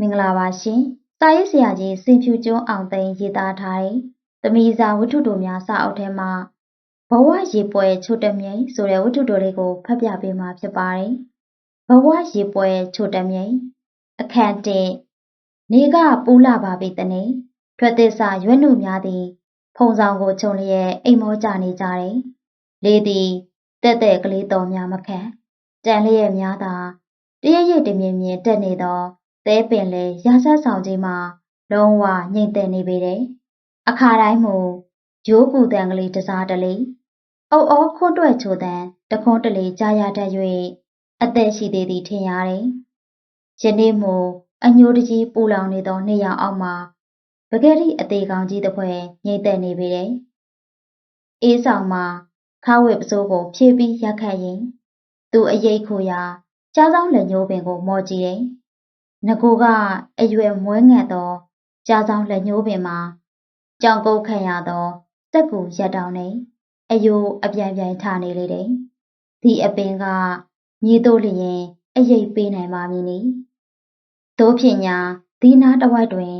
မင်္ဂလာပါရှင်။စာရေးဆရာကြီးစင်ဖြူကျွန်းအောင်သိန်းရေးသားထားတဲ့သမီးစာဝတ္ထုတို့များစာအုပ်ထဲမှာဘဝရေပွဲချိုတမြိန်ဆိုတဲ့ဝတ္ထုတော်လေးကိုဖတ်ပြပေးမှာဖြစ်ပါတယ်။ဘဝရေပွဲချိုတမြိန်အခန့်တဲ့နေကပူလာပါပြီတနေ့ထွက်သစ္စာရွက်နှုများသည် ဖုံဆောင်ကိုခြုံလျက်အိမ်မောကြနေကြတယ်။လေးသည်တဲ့တဲ့ကလေးတော်များမခံတန်လျက်များသာတရရတမြင်မြင်တက်နေသော သဲပင်လေရာဆက်ဆောင်ကြီးမှာလုံးဝငြိမ်သက်နေပေတယ်။အခါတိုင်းမူရိုးကူတန်ကလေးတစားတလေးအုပ်အောခွန်းတွဲချိုတန်တခွန်းတလေးကြာရတတ်၍အသက်ရှိသေးသည်ထင်ရတယ်။ယနေ့မူအညိုတကြီးပူလောင်နေသောနေရောင်အောက်မှာပကတိအသေးကောင်ကြီးတစ်ဖွဲငြိမ်သက်နေပေတယ်။အေးဆောင်မှာခါဝဲပစိုးကိုဖြည့်ပြီးရက်ခတ်ရင် သူအရိတ်ခိုရာကြားဆောင်လက်ညှိုးပင်ကိုမော်ကြည့်တယ်။ ငကိုကအရွယ်မွဲငတ်သောကြားဆောင်လက်ညှိုးပင်မှာကြောင်ကုတ်ခံရသောစက်ကူရက်တောင်နေအယိုးအပြိုင်ပြိုင်ထနေလေတယ်။ဒီအပင်ကမြေတို့လျင်အရိပ်ပေးနိုင်ပါမည်နီ။တို့ဖြင့်ညာဒီနာတဝိုက်တွင်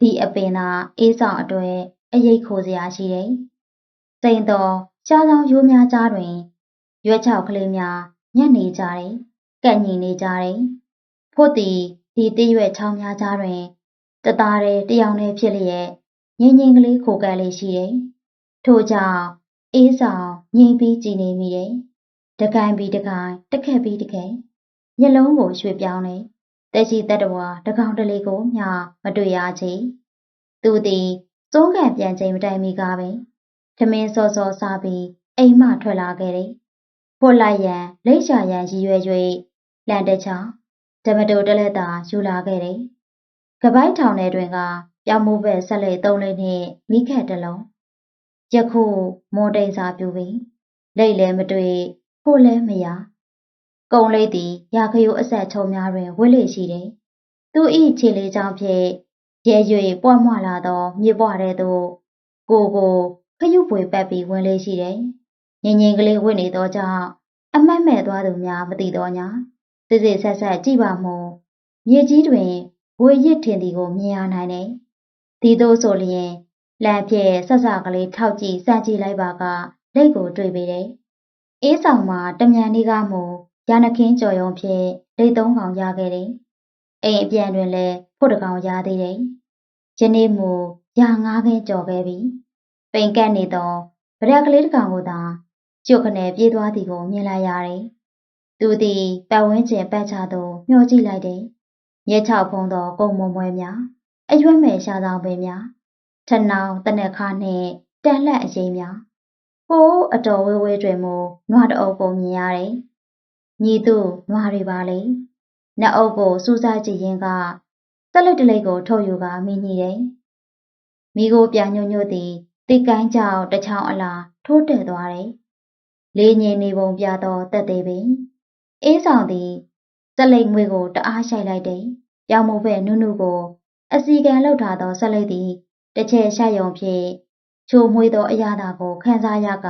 ဒီအပင်သာအေးဆောင်အတွေ့အရိပ်ခိုစရာရှိတယ်။စိန်တော်ရှားဆောင်ရိုးများကြားတွင်ရွက်ချောက်ကလေးများညက်နေကြတယ်။ကန့်ညီနေကြတယ်။ဖို့သည် ဒီတရွက်ချောင်းများကြားတွင်တသားတည်းတယောက်တည်းဖြစ်လျက်ငင်းငင်းကလေးခိုကပ်လေးရှိတယ်။ထို့ကြောင့်အေးဆောင်ငြိမ်ပြီးကြည်နေမိတယ်။တကိုင်းပြီးတကိုင်းတက်ခက်ပြီးတခဲမျက်လုံးကိုရွှေ့ပြောင်းနေတက်ရှိတက်တော်တကောင်တလေးကိုမျှမတွေ့ရချေ။သူသည်စိုးကံပြန်ချိန်မတိုင်မီကားပင်ထမင်းစောစောစားပြီးအိမ်မှထွက်လာခဲ့တယ်။ဖို့လိုက်ရန်လိပ်ရှာရန်ရည်ရွယ်၍လန်တချောင်း ဓမ္မတိုတလက်သာယူလာခဲ့တယ်။ကပိုက်ထောင်ထဲတွင်ကပြောင်းမိုးဘက်ဆက်လက်သုံးလေးနှင့်မိခက်တလုံးယခုမော်တိန်စာပြူပြီးလိတ်လည်းမတွေ့ဖို့လည်းမရကုံလေးသည်ရာခယိုအဆက်ချုံများတွင်ဝိလေရှိတယ်။သူဤခြေလေးချောင်းဖြင့်ရဲ၍ပွားမွလာသောမြေပွားတဲ့သို့ကိုကိုခရုပွေပတ်ပြီးဝင်လေးရှိတယ်။ငင်ငင်ကလေးဝင့်နေသောကြောင့်အမတ်မဲ့သွားသူများမသိတော့ညာ စစ်စစ်ဆက်ဆက်ကြည့်ပါမို့မြေကြီးတွင်ဝေရစ်ထင်သည်ကိုမြင်ရနိုင်တယ်။ဒီသို့ဆိုလျင်လမ်းဖြင့်ဆက်စကလေးထောက်ကြည့်စကြည့်လိုက်ပါကလက်ကိုတွေ့ပေတယ်။အေးဆောင်မှာတမြန်လေးကမို့ရနခင်းကြော်ရုံဖြင့်လက်သုံးကောင်ရခဲ့တယ်။အိမ်အပြန်တွင်လည်းဖို့တကောင်ရသေးတယ်။ယနေ့မူရငါးခင်းကြော်ခဲ့ပြီ။ပိန်ကက်နေသောဗရက်ကလေးတစ်ကောင်ကိုသာကျုပ်ခနဲ့ပြေးသွားသည်ကိုမြင်လိုက်ရတယ်။ သူသည်ပတ်ဝန်းကျင်ပတ်ချသို့မျှောကြည့်လိုက်တယ်။မြက်ချောက်ဖုံးသောကုံမွန်မွဲများအရွက်မဲ့ရှားဆောင်ပင်များထနောင်တနက်ခါနှင့်တန်လက်အရင်များဟိုးအတော်ဝဲဝဲတွင်မူနွားတအုပ်ကိုမြင်ရတယ်။ညီသူနွားတွေပါလေ။နတ်အုပ်ကိုစူးစားကြည့်ရင်ကစလိတ်တလိတ်ကိုထုတ်ယူကမိညိတယ်။မိကိုပြညွညွသည်တိတ်ကိုင်းကြောင်တချောင်းအလားထိုးတက်သွားတယ်။လေးငင်နေပုံပြသောတက်သေးပင် အေးဆောင်သည်စလိတ်ငွေကိုတအားရှိုက်လိုက်တယ်။ပြောင်းမဖဲ့နုနုကို အစီကံလောက်ထားသောစလိတ်သည်တစ်ချက်ရှာယုံဖြင့်ချိုမွေးသောအရာသာကိုခန်းစားရက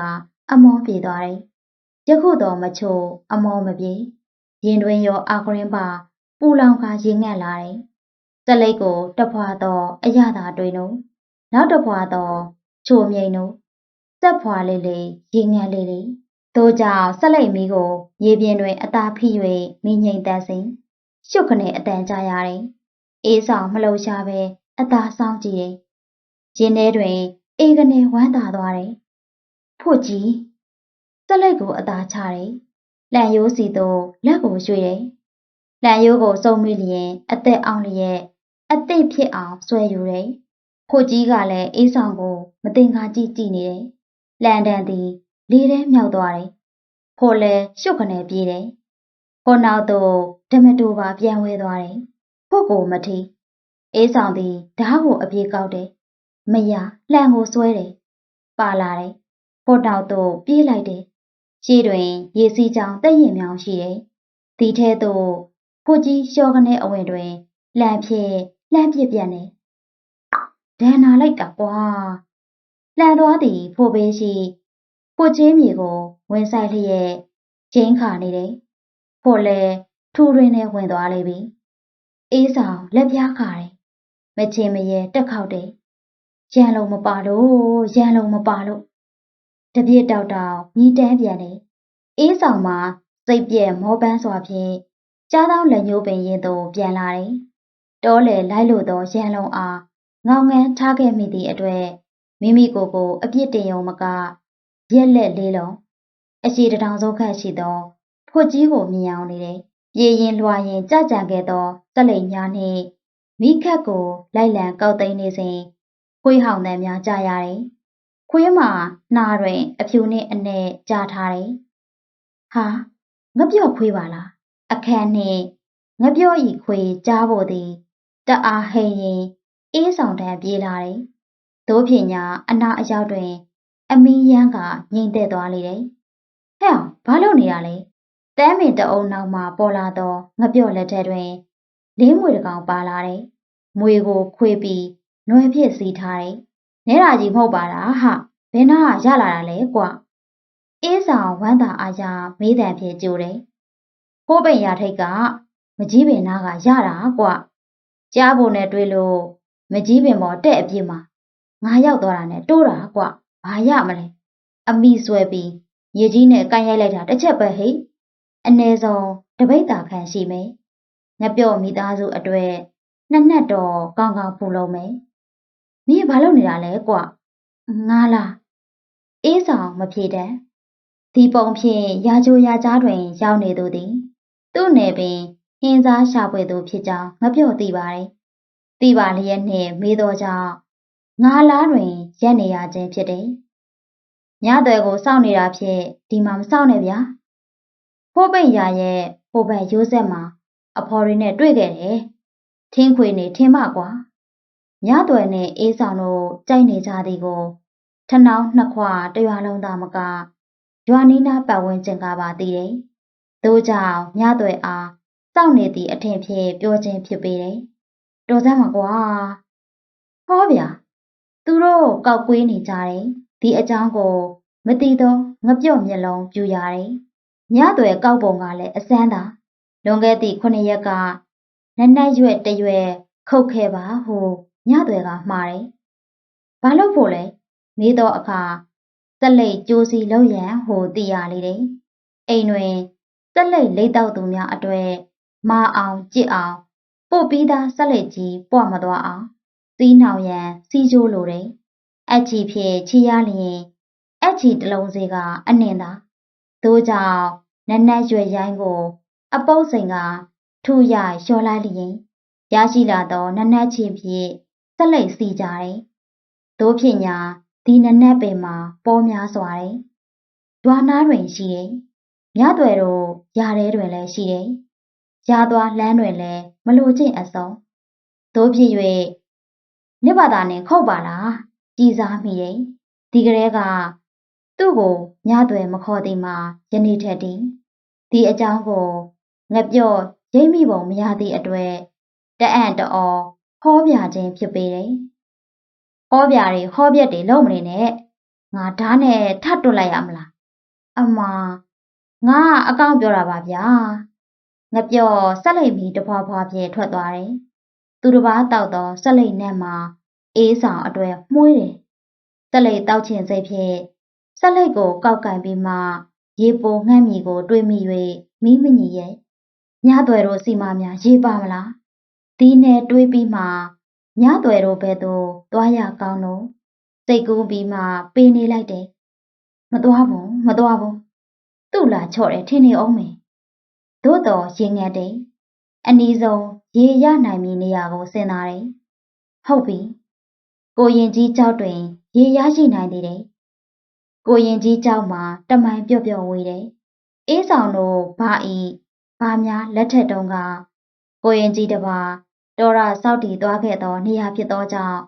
အမောပြေသွားတယ်။ယခုတော့မချိုအမောမပြေရင်တွင်ရောအာကရင်ပါပူလောင်ခါရင်ငတ်လာတယ်။စလိတ်ကိုတဖွာတော့အရာသာတွင်နို့နောက်တဖွာတော့ချိုမြိန်နို့စက်ဖွာလေးလေးရင်ငတ်လေးလေး တို့ကြောင့်ဆက်လိုက်မီးကိုရေပြင်တွင်အသာဖိ၍မိငိမ့်တတ်စဉ်ရှုပ်ခနဲ့အတန်ကြရတယ်။အေးဆောင်မလှုပ်ရှားပဲအသာဆောင်ကြည့်တယ်။ရင်ထဲတွင်အေးကနေဝမ်းသာသွားတယ်။ဖို့ကြီးဆက်လိုက်ကိုအသာချတယ်။လန့်ရိုးစီသို့လက်ကိုရွှေ့တယ်။လန့်ရိုးကိုစုံမိလျင်အသက်အောင်လျက်အသိဖြစ်အောင်ဆွဲယူတယ်။ဖို့ကြီးကလည်းအေးဆောင်ကိုမတင်ကားကြည့်ကြည့်နေတယ်။လန်တန်သည် လေးထဲမြောက်သွားတယ်။ဖိုလဲရှုပ်ကနေပြေးတယ်။ဖိုနောက်သို့ဓမတူပါပြန်ဝဲသွားတယ်။ဖို့ကိုမထီအေးဆောင်သည်ဓားကိုအပြေးကောက်တယ်။မရလှန်ကိုဆွဲတယ်။ပါလာတယ်။ဖိုနောက်သို့ပြေးလိုက်တယ်။ရှေ့တွင်ရေစီးကြောင်တက်ရင်မြောင်ရှိတယ်။ဒီထဲသို့ဖိုကြီးလျှော်ကနေအဝင်တွင်လန့်ဖြစ်လန့်ပြစ်ပြန်တယ်။ဒဏ္ဍာလိုက်တာကွာ။လှန်သွားသည်ဖိုဘေးရှိ ကိုချင်းမြေကိုဝင်ဆိုင်လျက်ကျင်းခါနေတယ်။ဖို့လဲထူရင်းနဲ့ဝင်သွားလိမ့်ပြီအေးဆောင်လက်ပြားခါတယ်မချင်မရဲတက်ခေါက်တယ်ရန်လုံးမပါလို့ရန်လုံးမပါလို့တပြည့်တောက်တောက်မြည်တမ်းပြန်တယ်အေးဆောင်မှာစိတ်ပြက်မောပန်းစွာဖြင့်ကြားသောလက်ညှိုးပင်ရင်သို့ပြန်လာတယ်တောလေလိုက်လို့သောရန်လုံးအားငောင်ငန်းထားခဲ့မိသည့်အတွက်မိမိကိုယ်ကိုအပြစ်တင်ယုံမက ရက်လက်လေးလုံးအရှိတထောင်ဆုံးခန့်ရှိသောဖွတ်ကြီးကိုမြင်အောင်နေတယ်ပြေရင်လွှာရင်ကြကြံခဲ့သောစက်လိမ်များနှင့်မိခတ်ကိုလိုက်လံကောက်သိမ်းနေစဉ်ခွေးဟောင်တန်းများကြားရတယ်။ခွေးမှာနှာတွင် အဖြူနှင့်အနဲ့ကြားထားတယ်။ဟာငပြော့ခွေးပါလားအခန်းနှင့်ငပြော့ဤခွေးကြားဖို့သည်တအားဟိန်ရင်အေးဆောင်တန်းပြေးလာတယ်။သို့ဖြင့်ညာအနာအရောက်တွင် အမီးရမ်းကငိမ့်သက်သွားလေတယ်။ဟဲ့ဘာလုပ်နေတာလဲတမ်းပင်တအုံနောက်မှပေါ်လာသောငပြော့လက်ထက်တွင်လင်းမွေတကောင်ပါလာတယ်။မွေကိုခွေပြီးနွယ်ဖြစ်စီးထားတယ်။နဲတာကြီးမဟုတ်ပါလားဟာဘယ်နာရလာတာလဲကွာ။အေးဆောင်ဝမ်းသာအားရမေးတံဖြစ်ကြိုတယ်။ဖိုးပိန်ရထိတ်ကမကြီးပင်နာကရတာကွာ။ကြားဖို့နဲ့တွေးလို့မကြီးပင်ပေါ်တဲ့အပြစ်မှာငါရောက်သွားတာနဲ့တိုးတာကွာ။ ဘာရမလဲ။အမိဆွဲပြီးရေကြီးနဲ့ကန်ရိုက်လိုက်တာတစ်ချက်ပဲဟိတ်။အနည်းဆုံးတပိတ်တာခန့်ရှိမယ်။ငပြော့မိသားစုအတွေ့နှစ်နှစ်တော့ကောင်းကောင်းဖူလုံးမယ်။မင်းဘာလုပ်နေတာလဲကွ။ငါလား။အေးဆောင်မဖြေတတ်။ဒီပုံဖြင့်ရာချိုရာကြားတွင်ရောက်နေသူသည်သူ့နယ်ပင်ဟင်းစားရှာဖွေသူဖြစ်ကြောင်းငပြော့သိပါတယ်။သိပါလျက်နှင့်မေးသောကြောင့် ငါလားတွင်ရက်နေရခြင်းဖြစ်တယ်။ညသွဲကိုစောင့်နေတာဖြင့်ဒီမှာမစောင့်နဲ့ဗျာ။ဖိုးပိတ်ရရဲ့ဟိုဘက်ရိုးဆက်မှာအဖော်တွေနဲ့တွေ့ခဲ့တယ်။ထင်းခွေနေထင်းမကွာ။ညသွယ်နဲ့အေးဆောင်တို့ကြိုက်နေကြသည်ကိုထနောင်းနှစ်ခွတရွာလုံးသားမကရွာနီးနားပတ်ဝန်းကျင်ကပါသိတယ်။သို့ကြောင့်ညသွယ်အားစောင့်နေသည့်အထင်ဖြင့်ပြောခြင်းဖြစ်ပေတယ်။တော်စမ်းပါကွာ။ဟောဗျာ။ သူတို့ကောက်ကွေးနေကြတယ်။ဒီအကြောင်းကိုမသိသောငပြော့မျက်လုံးပြူရတယ်။ညသွယ်ကောက်ပုံကလည်းအစမ်းသာလွန်ခဲ့သည့်ခုနှစ်ရက်ကနက်နက်ရွက်တရွယ်ခုတ်ခဲ့ပါဟုညသွယ်ကမှားတယ်။ဘာလို့ဖို့လဲမေးတော့အခါစက်လိတ်ကြိုးစီလောက်ရန်ဟုသိရလေတယ်။အိမ်တွင်စက်လိတ်လိတ်တောက်သူများအတွေ့မာအောင်ကြစ်အောင်ပို့ပြီးသားစက်လိတ်ကြီးပွားမသွားအောင် စီးနှောင်ရန် စီးကြိုးလိုတယ်။အချီဖြစ်ချီရလျင်အချီတလုံးစီကအနှင်သာသို့ကြောင့်နက်နက်ရွယ်ရိုင်းကို အပုပ်စိန်ကထူရလျှော်လိုက်လျင်ရရှိလာသောနက်နက်ချင်းဖြင့်ဆက်လက်စီကြတယ်။သို့ဖြစ်ညာဒီနက်နက်ပင်မှာပေါ်များစွာတယ်။ဒွာနာတွင်ရှိတယ်။မြသွယ်တို့ຢာထဲတွင်လည်းရှိတယ်။ຢာသွားလမ်းတွင်လည်းမလိုချင်အစုံ။သို့ဖြစ်၍ နိဗ္ဗာန်နဲ့ခုတ်ပါလားကြည်စားမိတယ်။ဒီကလေးကသူ့ကိုညသွယ်မခေါ်သည်မှာယနေ့ထက်တည်းဒီအကြောင်းကိုငပြော့ရိပ်မိပုံမရသည့်အတွက်တအံ့တော်ဟောပြခြင်းဖြစ်ပေတယ်။ဟောပြတွေဟောပြက်တွေလုံးမနေနဲ့ငါဓာတ်နဲ့ထတ်တွတ်လိုက်ရမလား။အမငါအကောင့်ပြောတာပါဗျာ။ငပြော့ဆက်လိတ်ပြီးတဖွာဖွာဖြင့်ထွက်သွားတယ်။ သူတစ်ပါးတောက်သောဆက်လိတ်နဲ့မှအေးဆောင်အတွေ့မှုေးတယ်။ဆက်လိတ်တောက်ချင်စိတ်ဖြင့်ဆက်လိတ်ကိုကောက်ကန်ပြီးမှရေပိုငှမ်းမြီကို တွေးမိ၍မိမညီရဲ့ညသွယ်တို့စီမများရေပါမလားဒီနဲ့တွေးပြီးမှညသွယ်တို့ဘဲသို့သွားရကောင်းလို့စိတ်ကူးပြီးမှပေးနေလိုက်တယ်မသွားဘူးမသွားဘူးသူ့လာချော့တယ်ထင်နေအောင်မယ်သို့တော်ရင်ငတ်တယ်အနီးဆုံး ရေရနိုင်မည်နေရာကိုစဉ်းစားတယ်ဟုတ်ပြီကိုရင်ကြီးကြောက်တွင်ရေရရှိနိုင်သေးတယ်ကိုရင်ကြီးကြောက်မှာတမိုင်ပြော့ပြော့ဝေးတယ်။အေးဆောင်တို့ဘာဤဘာများလက်ထက်တုန်းကကိုရင်ကြီးတပါတော်ရစောက်တီသွားခဲ့သောနေရာဖြစ်သောကြောင့်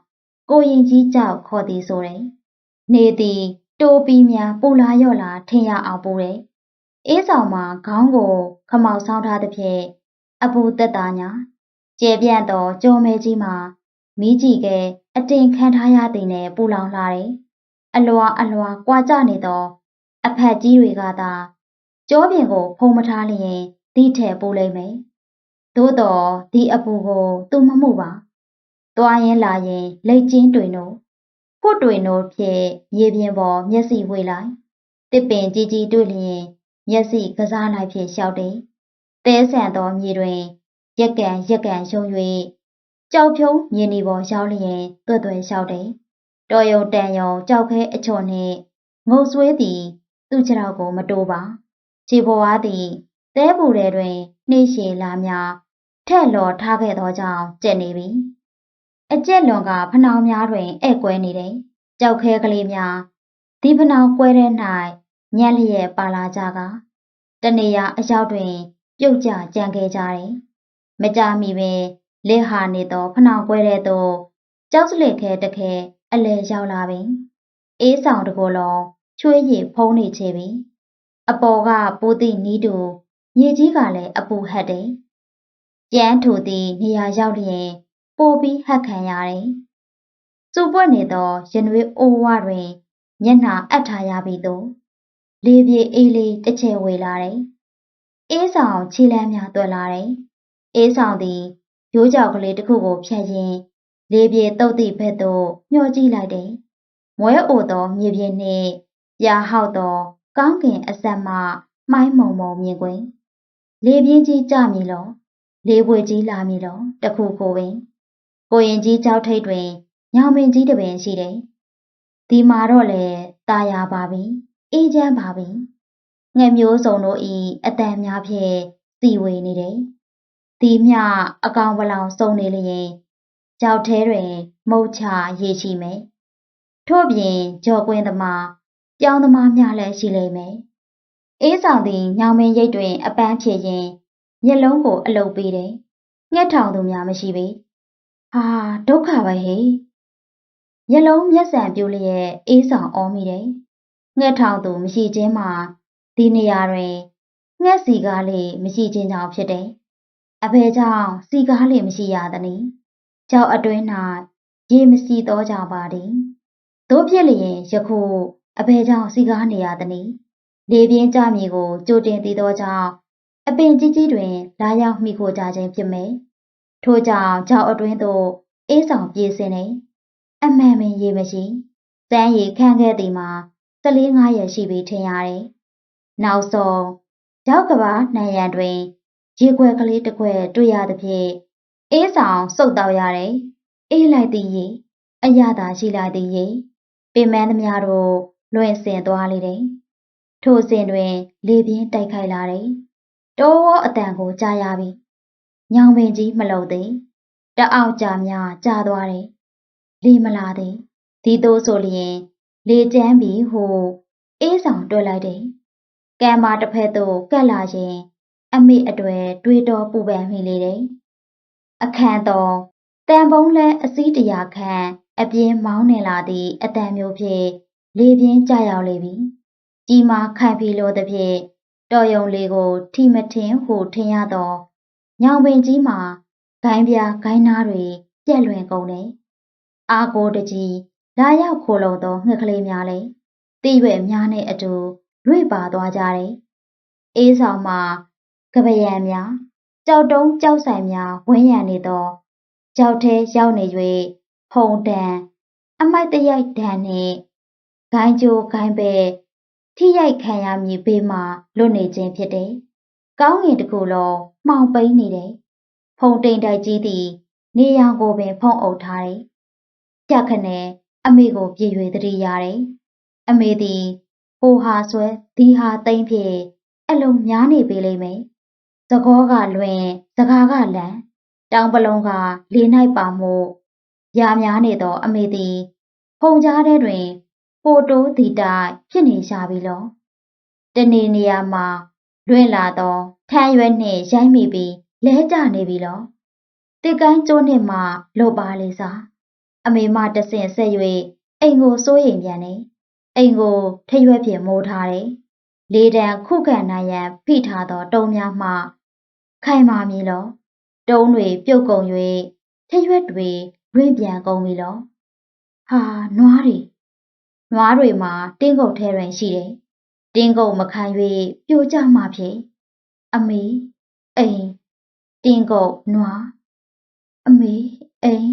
ကိုရင်ကြီးကြောက်ခေါ်သည်ဆိုတယ်။နေသည်တိုးပြီးများပူလာရော့လာထင်ရအောင်ပူတယ်။အေးဆောင်မှာခေါင်းကိုခမောက်ဆောင်ထားသဖြင့်အပူတက်တာညာ ကျေပြန့်သောကြောမဲကြီးမှာမိကြည့်ကအတင်ခံထားရသည်နဲ့ပူလောင်လာတယ်။အလွာအလွာကွာကြနေသော အဖက်ကြီးတွေကသာကြောပြင်ကို ဖုံးမထားလျင်တိထဲပိုးလိမ့်မယ်သို့တော်ဒီအပူကို သူမမှုပါသွားရင်လာရင်လက်ချင်းတွင်တို့ဖို့တွင်တို့ဖြင့်မြေပြင်ပေါ်မျက်စိဝေးလိုက်တစ်ပင်ကြီးကြီးတွေ့လျင်မျက်စိကစားလိုက်ဖြင့်လျှောက်တယ်တဲဆန်သောမြေတွင် ရက်ကန်ရက်ကန်ရှုံ၍ကြောက်ဖြုံးမြင်းဒီပေါ်ရောက်လျင်တွတ်တွယ်လျှောက်တယ်တော်ယုံတန်ယုံကြောက်ခဲအချော်နှင့်ငုတ်ဆွေးသည် သူ့ခြေထောက်ကိုမတိုးပါခြေပေါ်ဝါသည်တဲပူထဲတွင်နှိမ့်ရှည်လာများထက်လော်ထားခဲ့သောကြောင့်ကျက်နေပြီအကျက်လွန်ကဖနှောင်များတွင်ဧည့်ကွဲနေတယ်ကြောက်ခဲကလေးများဒီဖနှောင်ကွဲတဲ့၌ညက်လျက်ပါလာကြကတနေရာအရောက်တွင် ပြုတ်ကျကြံခဲ့ကြတယ် မကြမီပင်လက်ဟာနေသောဖနှောင်ကွဲတဲ့သို့ကြောက်စလက်ခဲတခဲအလဲရောက်လာပြီအေးဆောင်တကိုယ်လုံးချွေးရည်ဖုံးနေချေပြီအပေါ်ကပိုးသည့်နီးတူမြေကြီးကလည်းအပူဟတ်တယ်ကျန်းထူသည့်နေရာရောက်လျင်ပိုပြီးဟတ်ခံရတယ်စူပွက်နေသောရနွေးအိုးဝတွင်မျက်နှာအပ်ထားရပြီသို့လေပြေအေးလေးတစ်ချဲဝေလာတယ်အေးဆောင်ခြေလမ်းများတွက်လာတယ် အေးဆောင်သည်ရိုးကြောက်ကလေးတစ်ခုကိုဖြတ်ရင်းလေပြေတုတ်သည့်ဘက်သို့ညှော်ကြည့်လိုက်တယ်။မွဲအိုသောမြေပြင်နှင့်ပြာဟောက်သောကောင်းကင်အဆက်မှမှိုင်းမုံမုံမြင်ကွယ်။လေပြင်းကြီးကြမည်လောလေပွေကြီးလာမည်လောတခုကိုပင်ကိုရင်ကြီးကြောက်ထိတ်တွင်ညောင်ပင်ကြီးတပင်ရှိတယ်။ဒီမှာတော့လေตาရပါပြီ။အေးချမ်းပါပြီ။ငှက်မျိုးစုံတို့ဤအတန်များဖြင့်စီဝေနေတယ်။ ဒီမြအကောင်ပလောင်စုံနေလျင်ကြောက်ထဲတွင် မုတ်ချရေရှိမယ်။ထို့ပြင်ကြော်ကွင်းသမားပြောင်းသမားများလည်းရှိလိမ့်မယ်။အေးဆောင်သည်ညောင်မင်းရိတ်တွင် အပန်းဖြေရင်မျက်လုံးကို အလုတ်ပေးတယ်။ငှက်ထောင်သူများမရှိပေ။ဟာဒုက္ခပဲဟေ့။မျက်လုံးမျက်စံပြိုးလျက်အေးဆောင်အောမိတယ်။ငှက်ထောင်သူမရှိခြင်းမှာဒီနေရာတွင်ငှက်စီကားလေးမရှိခြင်းကြောင့်ဖြစ်တယ်။ အဖေကြောင့်စီကားလေးမရှိရသနည်းကြောက်အတွင်း၌ရေမစီသောကြောင့်ပါသည်တို့ဖြစ်လျင်ယခုအဘယ်ကြောင့်စီကားနေရသနည်းလေပြင်းကြမည်ကိုကြိုတင်သိသောကြောင့်အပင်ကြီးကြီးတွင်လာရောက်မိခိုကြခြင်းဖြစ်မယ်ထို့ကြောင့်ကြောက်အတွင်းသို့အေးဆောင်ပြေးစင်းနေအမှန်ပင်ရေမရှိစမ်းရီခန့်ခဲ့သည်မှာ14 5ရက်ရှိပြီထင်ရတယ်နောက်ဆုံးရောက်ကဘာနှံရံတွင် ရေခွက်ကလေးတစ်ခွက်တွေ့ရသဖြင့်အေးဆောင်စုပ်တော့ရတယ်အေးလိုက်သည်ရေအရသာရှိလိုက်သည်ရေပင်မန်းသမားတို့လွင့်စင်သွားလေတယ်ထိုစဉ်တွင် လေပြင်းတိုက်ခိုက်လာတယ်တောဝအတန်ကိုကြားရပြီညောင်ပင်ကြီးမလုံသေးတအောက်ကြာများကြာသွားတယ်လေမလာသေးဒီတို့ဆိုလျင် လေကျန်းပြီးဟိုအေးဆောင်တွဲလိုက်တယ်ကံမာတစ်ဖက်သို့ကက်လာရင် အမိအတွေ့တွေးတော်ပူပန်မိလေတယ်အခန့်တော်တန်ပုံးလဲအစည်းတရာခန့်အပြင်းမောင်းနေလာသည့်အတန်မျိုးဖြင့်လေပြင်းကြရောက်လေပြီကြီးမာခိုင်ဖီလိုသဖြင့်တော်ယုံလေးကို ထိမထင်ဟုထင်ရသောညောင်ပင်ကြီးမှာဂိုင်းပြဂိုင်းနားတွေပြက်လွင်ကုန်တယ်အာကိုတကြီးလာရောက်ခိုလုံသောငှက်ကလေးများလည်းတိရွယ်များနဲ့အတူလွေပါသွားကြတယ်အေးဆောင်မှာ ကပယံများကြောက်တုံးကြောက်ဆိုင်များဝန်းရံနေသောကြောက်ထဲရောက်နေ၍ဖုံတန်အမိုက်တရိုက်တန်နှင့်ဂိုင်းကျိုးဂိုင်းပဲထိရိုက်ခံရမည်ဘေးမှာလွတ်နေခြင်းဖြစ်တယ်။ကောင်းငင်တစ်ခုလုံးမှောင်ပိန်းနေတယ်။ဖုံတိန်တိုက်ကြီးသည် နေရောင်ကိုပင်ဖုံးအုပ်ထားတယ်။ကြက်ခနဲ့အမေကိုပြေ၍တတိရတယ်။အမေသည်ဟိုဟာဆွဲဒီဟာသိမ့်ဖြင့်အလုံးများနေပေလိမ့်မယ် သကောကလွင်စကားကလန်တောင်ပလုံးကလေ၌ပါမှုရာများနေသော အမေသည်ဖုန်ကြားထဲတွင် ပိုတိုးဒီတိုင်ဖြစ်နေရှာပြီလောတနေနေရာမှာလွင့်လာသောထမ်းရွက်နှင့်ရိုက်မိပြီးလဲကျနေပြီလောတစ်ကိုင်းကျိုးနှင့်မှလွတ်ပါလေစားအမေမတဆင့်ဆက်၍အိမ်ကိုစိုးရိမ်ပြန်နေအိမ်ကိုထရွက်ဖြင့်မိုးထားတယ်လေတံခုခံနိုင်ရန်ဖိထားသောတုံးများမှ ခိုင်မာမည်လောတုံးတွေပြုတ်ကုန်၍ထရွက်တွေလွင့်ပြန်ကုန်ပြီလောဟာနွားတွေနွားတွေမှာတင်းကုတ်ထဲတွင်ရှိတယ်တင်းကုတ်မခံ၍ပြိုကျမှဖြင့်အမေအိမ်တင်းကုတ်နွားအမေအိမ်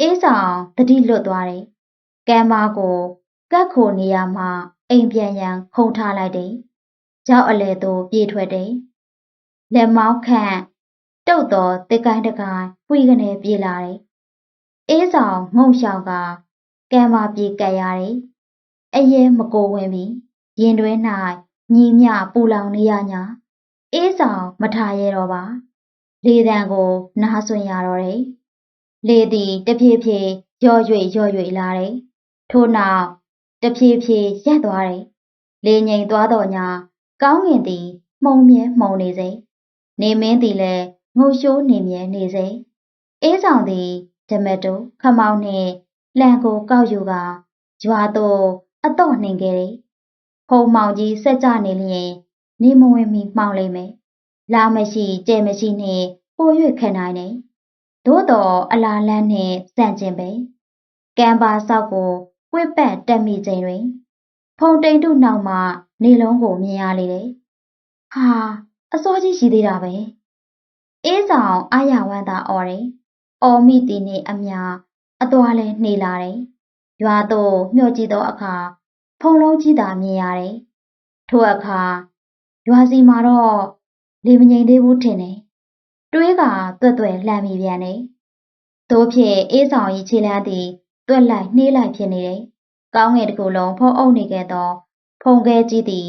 အေးဆောင်တတိလွတ်သွားတယ်ကဲမကိုကတ်ခိုနေရမှအိမ်ပြန်ရန်ခုံထားလိုက်တယ်ကြောက်အလဲသို့ပြေးထွက်တယ် လက်မောင်းခန့်တုတ်တော်တစ်ကိုင်းတစ်ကိုင်းပွေကနေပြေးလာတယ်အေးဆောင်ငုံလျှောက်ကကဲမပြေးကပ်ရတယ်အရဲမကိုဝင်ပြီးရင်တွင်း၌ညီမြပူလောင်နေရညာအေးဆောင်မထားရတော့ပါလေတံကိုနားဆွင်ရတော့တယ်လေသည်တဖြည်းဖြည်းရော့၍ရော့၍လာတယ်ထို့နောက်တဖြည်းဖြည်းရပ်သွားတယ်လေငိမ်သွားတော့ညာကောင်းငင်သည်မှုံမြဲမှုံနေစေ နေမင်းသည်လည်းငုတ်ရှိုးနေမြဲနေစေအေးဆောင်သည်ဓမတုခမောင်းနှင့်လန်ကိုကောက်ယူကရွာသို့အတော့နှင်ခဲ့တယ်ဖုံမောင်ကြီးဆက်ကြနေလျင်နေမဝင်မီမှောင်လိမ့်မယ်လာမရှိကြဲမရှိနှင့်ပို၍ခံနိုင်တယ်သို့တော်အလားလန်းနှင့်စန့်ကျင်ပဲကံပါဆောက်ကိုကွေ့ပတ်တက်မိချိန်တွင် ဖုံတိန်တို့နောက်မှနေလုံးကိုမြင်ရလေတယ်။ဟာ အစောကြီးရှိသေးတာပဲ။အေးဆောင်အာရဝမ်းသာအော်တယ်။အော်မိတီနေအမြအသွားလဲနှေးလာတယ်။ရွာသို့မျှော်ကြည့်သောအခါဖုံလုံးကြီးသာမြင်ရတယ်။ထိုအခါရွာစီမှာတော့လေမငိမ်သေးဘူးထင်တယ်။တွေးကတွက်တွက်လှမ်းမိပြန်တယ်။တို့ဖြင့်အေးဆောင်ကြီးခြေလန်းသည်တွက်လိုက်နှေးလိုက်ဖြစ်နေတယ်။ကောင်းငယ်တစ်ခုလုံးဖုံးအုပ်နေခဲ့သောဖုံခဲကြီးသည်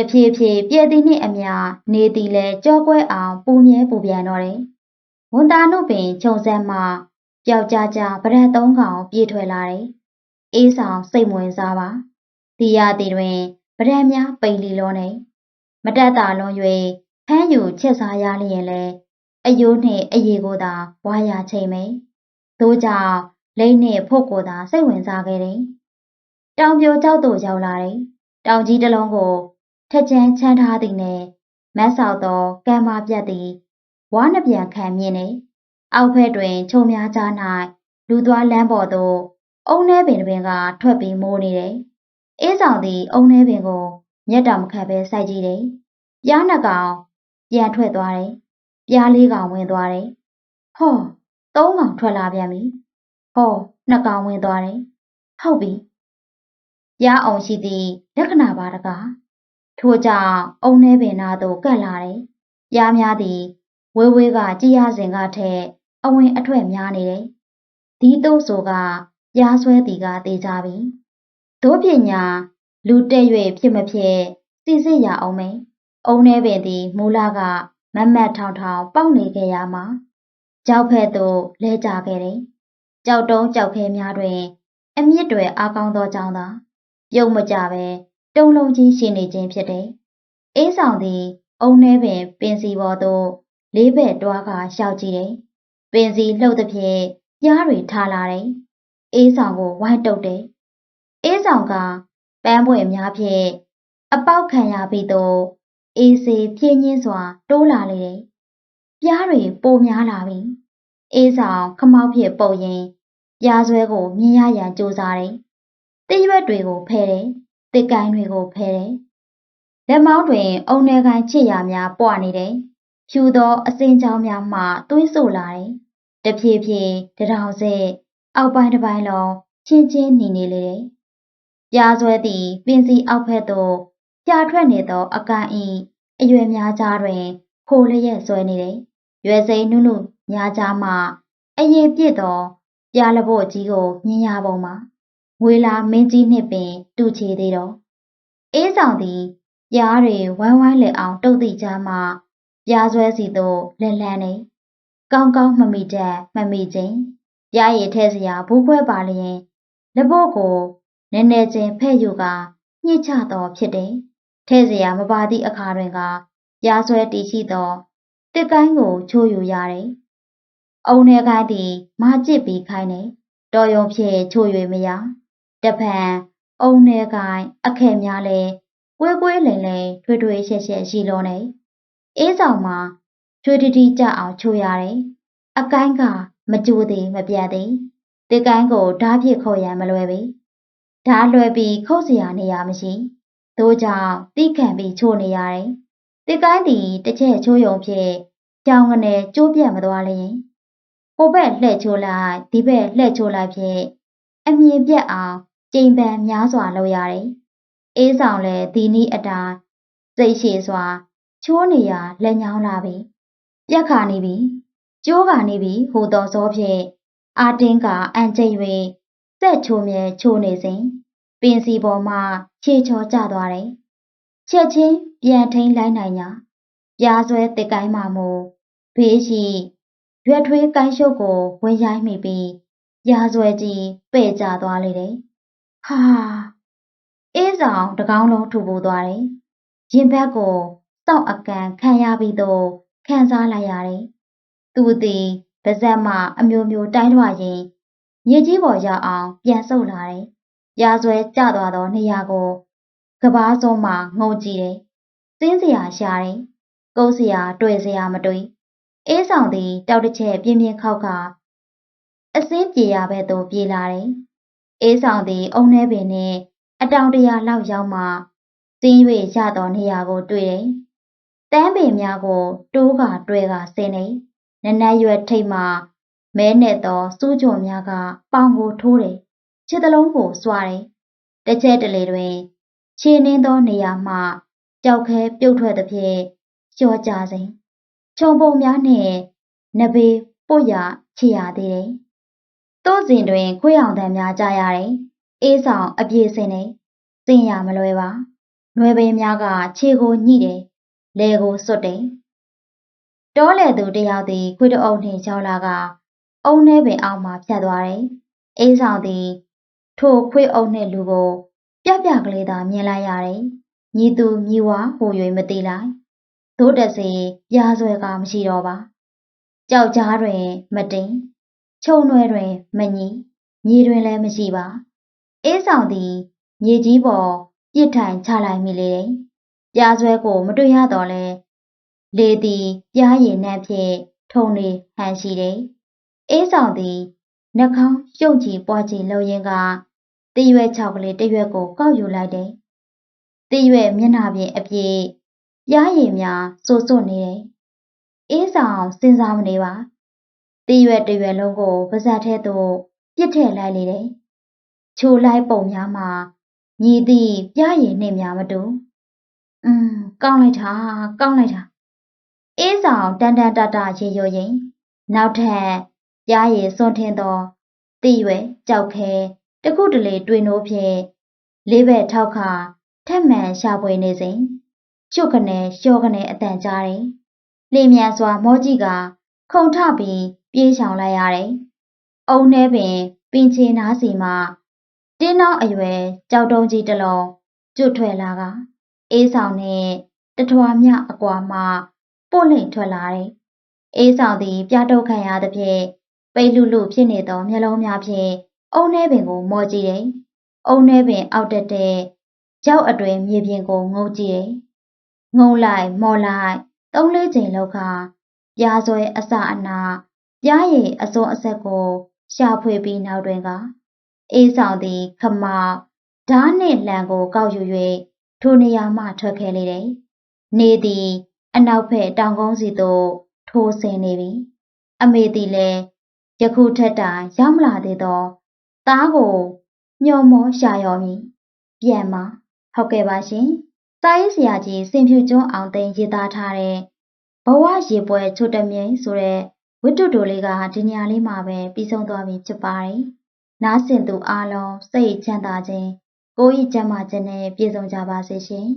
တဖြည်းဖြည်းပြည့်သည်နှင့်အမျှနေသည်လဲကြောကွဲအောင်ပူမြဲပူပြန်တော့တယ်။ဝန်တာနုပင်ခြုံစမ်းမှပျောက်ကြားကြားဗရက်သုံးကောင်ပြေးထွက်လာတယ်။အေးဆောင်စိတ်ဝင်စားပါ။ဒီရသည်တွင်ဗရက်များပိန်လီလုံးနေမတက်တာလွန်၍ဖမ်းယူချက်စားရလျင်လဲအယိုးနှင့်အရေကိုသာဝါရချိန်မယ်။သို့ကြောင့်လိမ့်နှင့်ဖို့ကိုသာစိတ်ဝင်စားခဲ့တယ်။တောင်ပြိုကျောက်သို့ရောက်လာတယ်။တောင်ကြီးတစ်လုံးကို ထက်ချမ်းချမ်းထားသည်နှင့်မတ်ဆောက်သောကံမပြတ်သည်ဝါနှပြန်ခံမြင်နေအောက်ဖက်တွင်ခြုံများကြား၌လူသွားလမ်းပေါ်သို့အုံနှဲပင်တစ်ပင်ကထွက်ပြီးမိုးနေတယ်။အေးဆောင်သည်အုံနှဲပင်ကိုမျက်တော်မခတ်ပဲစိုက်ကြည့်တယ်။ပြားနှစ်ကောင်ပြန်ထွက်သွားတယ်။ပြားလေးကောင်ဝင်သွားတယ်။ဟောသုံးကောင်ထွက်လာပြန်ပြီ။ဟောနှစ်ကောင်ဝင်သွားတယ်။ဟုတ်ပြီ။ပြားအောင်ရှိသည့်လက္ခဏာပါတကား ထို့ကြောင့်အုံနှဲပင်နာသို့ကပ်လာတယ်။ပြားများသည်ဝေးဝေးကကြည်ရစဉ်ကထက်အဝင်အထွက်များနေတယ်။ဒီသို့ဆိုကပြားဆွဲသည်ကတေးကြပြီ။တို့ပညာလူတက်၍ဖြစ်မဖြစ်စီစစ်ရအောင်မယ်။အုံနှဲပင်သည်မူလကမတ်မတ်ထောင်ထောင်ပေါက်နေခဲ့ရမှာကြောက်ဖက်သို့လဲကြခဲ့တယ်။ကြောက်တုံးကြောက်ခဲများတွင် အမြင့်တွေအားကောင်းသောကြောင့်သာ ပြုံးမကြပဲ တုံလုံးကြီးရှိနေခြင်းဖြစ်တယ်။အေးဆောင်သည် အုံနှဲပင်ပင်စီပေါ်သို့လေးဘက်တွားကရှောက်ကြည့်တယ်။ပင်စီလှုပ်သဖြင့်ပြားတွေထားလာတယ်။အေးဆောင်ကိုဝိုင်းတုပ်တယ်။အေးဆောင်ကပန်းပွင့်များဖြင့်အပေါက်ခံရပြီးတော့အေးစေပြင်းညင်းစွာ တိုးလာလေတယ်။ပြားတွေပိုများလာပြီ။အေးဆောင်ခမောက်ဖြစ်ပုတ်ရင်ပြားဆွဲကိုမြင်ရရန်ကြိုးစားတယ်။တိရွက်တွေကိုဖဲတယ် တစ်ကိုင်းတွေကိုဖဲတယ်။လက်မောင်းတွင် အုံနယ်ကိုင်းချစ်ရာများပွားနေတယ်။ဖြူသောအစင်ချောင်းများမှသွေးဆိုလာတယ်။တဖြည်းဖြည်းတထောင်စက်အောက်ပိုင်းတစ်ပိုင်းလုံးချင်းချင်းနေနေလေတယ်။ပြားဆွဲသည်ပင်စီအောက်ဖက်သို့ပြာထွက်နေသောအကန်ဤအရွယ်များကြားတွင်ခိုလျက်ဆွဲနေတယ်။ရွယ်စိမ်းနုနုများကြားမှအရေးပြည့်သောပြားလဘို့ကြီးကိုမြင်ရပုံမှာ ငွေလာမင်းကြီးနှင့်ပင်တူချေသေးတော့အေးဆောင်သည်ပြားတွေဝိုင်းဝိုင်းလက်အောင်တုတ်တိကြမှပြားဆွဲစီသို့လက်လန်းနေကောင်းကောင်းမမိတတ်မမိချင်းပြားရည်ထဲစရာဘူးခွဲပါလျင်လက်ဖို့ကိုနည်းနည်းချင်းဖဲ့ယူကညှစ်ချတော်ဖြစ်တယ်ထဲစရာမပါသည့်အခါတွင်ကပြားဆွဲတီရှိသောတစ်ကိုင်းကိုချိုးယူရတယ်အုံထဲကိုင်းသည်မာကျစ်ပြီးခိုင်းနေတော်ရုံဖြင့်ချိုး၍မရ တဖန်အုံထဲကိုင်းအခက်များလဲကွဲကွဲလိမ်လိမ်ထွေထွေရှက်ရှက်ရှိလုံးနေအေးဆောင်မှာကျွေးတီတီကြအောင်ချိုးရတယ်အကိုင်းကမကြိုးသေးမပြတ်သေးတေကိုင်းကိုဓားပြစ်ခုတ်ရန်မလွယ်ပြီဓားလွယ်ပြီးခုတ်เสียနေရမရှိသို့ကြောင့်တိခံပြီးချိုးနေရတယ်တေကိုင်းသည်တစ်ချက်ချိုးယုံဖြင့် ပြောင်းကနေကျိုးပြတ်မသွားလျင်ဟိုဘက်လှည့်ချိုးလိုက်ဒီဘက်လှည့်ချိုးလိုက်ဖြင့်အမြင်ပြတ်အောင် ကြိမ်ပန်များစွာလုပ်ရတယ်။အေးဆောင်လည်းဒီနီးအတိုင်းစိတ်ရှည်စွာ ချိုးနေရလက်ညောင်းလာပြီ။ပြက်ခါနေပြီ။ကျိုးကနေပြီဟိုတော်စောဖြင့်အာတင်းကအန်ကျိတ်၍စက်ချိုးမြဲချိုးနေစဉ်ပင်စီပေါ်မှခြေချော်ကျသွားတယ်။ချက်ချင်းပြန်ထိန်လိုက်နိုင်ညာပြားဆွဲတစ်ကိုင်းမှမို့ဘေးရှိရွက်ထွေးကိုင်းရှုပ်ကိုဝင်ရိုက်မိပြီးရာဆွဲကြီးပဲ့ကျသွားလေတယ်။ ဟာအေးဆောင်တကောင်းလုံးထူပိုးသွားတယ်။ရင်ဘက်ကိုစောက်အကန်ခံရပြီးတော့ခံစားလိုက်ရတယ်။သူသည်ပါဇက်မှအမျိုးမျိုးတိုင်းထွာရင်မြေကြီးပေါ်ရောက်အောင်ပြန်ဆုပ်လာတယ်။ရာဆွဲကျသွားသောနေရာကိုကဘာစုံမှငုံကြည့်တယ်။စင်းစရာရှာတယ်။ကုန်းစရာတွေ့စရာမတွေ့။အေးဆောင်သည်တောက်တစ်ချက်ပြင်းပြင်းခောက်ကအစင်းပြေရဘဲ့သို့ပြေးလာတယ်။ အေးဆောင်သည် အုံနှဲပင်နှင့် အတောင်တရာလောက်ရောက်မှစင်း၍ရသောနေရာကိုတွေ့တယ်။တန်းပင်များကို တိုးကတွဲကဆင်းနေ။နနက်ရွယ်ထိတ်မှမဲနဲ့သောစူးကြုံများကပေါင်ကိုထိုးတယ်။ခြေသလုံးကိုစွာတယ်။တစ်ချက်တလေတွင်ခြေနှင်းသောနေရာမှကြောက်ခဲပြုတ်ထွက်သဖြင့်လျှော့ကြစဉ်ခြုံပုံများနှင့်နဘေးပုတ်ရချရသေးတယ်။ သို့စဉ်တွင်ခွေးအောင်တန်များကြရတယ်။အေးဆောင်အပြေစင်နေစင်ရမလွယ်ပါ။နွယ်ပင်များကခြေကိုညှိတယ်။လဲကိုစွတ်တယ်။တောလေသူတယောက်သည်ခွေးတအုပ်နှင့်ရောက်လာကအုံနှဲပင်အောက်မှဖြတ်သွားတယ်။အေးဆောင်သည်ထိုခွေးအုပ်နှင့်လူကိုပြပြကလေးသာမြင်လိုက်ရတယ်။ညီသူညီဝါဟို၍မသိလိုက်။သို့တစေရာဆွဲကမရှိတော့ပါ။ကြောက်ကြားတွင် မတင် ချုံနွယ်တွင်မညီမြေတွင်လည်းမရှိပါ။အေးဆောင်သည်မြေကြီးပေါ်ပြစ်ထိုင်ချလိုက်မိလေတယ်။ပြားဆွဲကိုမတွေ့ရတော့လဲလေသည်ပြားရည်နှံ့ဖြင့်ထုံနေဟန်ရှိတယ်။အေးဆောင်သည်နှာခေါင်းရှုပ်ကြည့်ပွားကြည့်လှုပ်ရင်းကတရွက်ချောက်ကလေးတရွက်ကိုကောက်ယူလိုက်တယ်။တရွက်မျက်နှာပြင်အပြည့်ပြားရည်များစိုးစွနေတယ်။အေးဆောင်စဉ်းစားမနေပါ။ တရွက်တရွက်လုံးကိုပါဇက်ထဲသို့ပြစ်ထည့်လိုက်လေတယ်။ချိုလိုက်ပုံများမှာညီသည့်ပြားရည်နှင့်များမတူ။อืมကောင်းလိုက်တာကောင်းလိုက်တာ။အေးဆောင်တန်တန်တတရေရွရင်နောက်ထပ်ပြားရည်စွန့်ထင်းသောတရွက်ကြောက်ခဲတခုတလေတွင်နိုးဖြင့်လေးဘက်ထောက်ခါထက်မှန်ရှာဖွေနေစဉ်ချွတ်ကနေလျှောကနေအတန်ကြားတယ်။လင်းမြန်စွာမောကြီးကခုံထပြီးပြေးချောင်လိုက်ရတယ်။အုံနှဲပင်ပင်ချေနားစီမှတင်းနှောင်းအရွယ်ကြောက်တုံးကြီးတစ်လုံးကျွတ်ထွက်လာကအေးဆောင်နဲ့တထွာမြအကွာမှပို့လိမ့်ထွက်လာတယ်။အေးဆောင်သည်ပြတုတ်ခံရသဖြင့်ပိတ်လူလူဖြစ်နေသောမျက်လုံးများဖြင့်အုံနှဲပင်ကိုမော်ကြည့်တယ်။အုံနှဲပင်အောက်တက်တဲ့ကြောက်အတွင်မြေပြင်ကိုငုံကြည့်တယ်။ငုံလိုက်မော်လိုက်သုံးလေးချိန်လောက်ခါပြားဆွဲအစအနာ ပြားရည်အစုံအဆက်ကို ရှာဖွေပြီးနောက်တွင်ကအေးဆောင်သည်ခမောက်ဓားနှင့်လံကိုကောက်ယူ၍ထိုနေရာမှထွက်ခဲ့လေတယ်။နေသည် အနောက်ဘက်တောင်ကုန်းစီသို့ထိုးဆင်းနေပြီ။အမေသည်လည်းယခုထက်တိုင်ရောက်မလာသေးသောသားကိုညှော်မောရှာရော်မည်ပြန်ပါဟုတ်ကဲ့ပါရှင်စာရေးဆရာကြီးစင်ဖြူကျွန်းအောင်သိန်းရေးသားထားတဲ့ဘဝရေပွဲချွတ်တမြိန်ဆိုတဲ့ ဝတ္ထုတိုလေးကဒီညလေးမှာပဲပြီးဆုံးသွားပြီဖြစ်ပါတယ်နားဆင်သူအားလုံးစိတ်ချမ်းသာခြင်းကိုယ်ဤကျမ်းမာခြင်းနဲ့ပြည့်စုံကြပါစေရှင်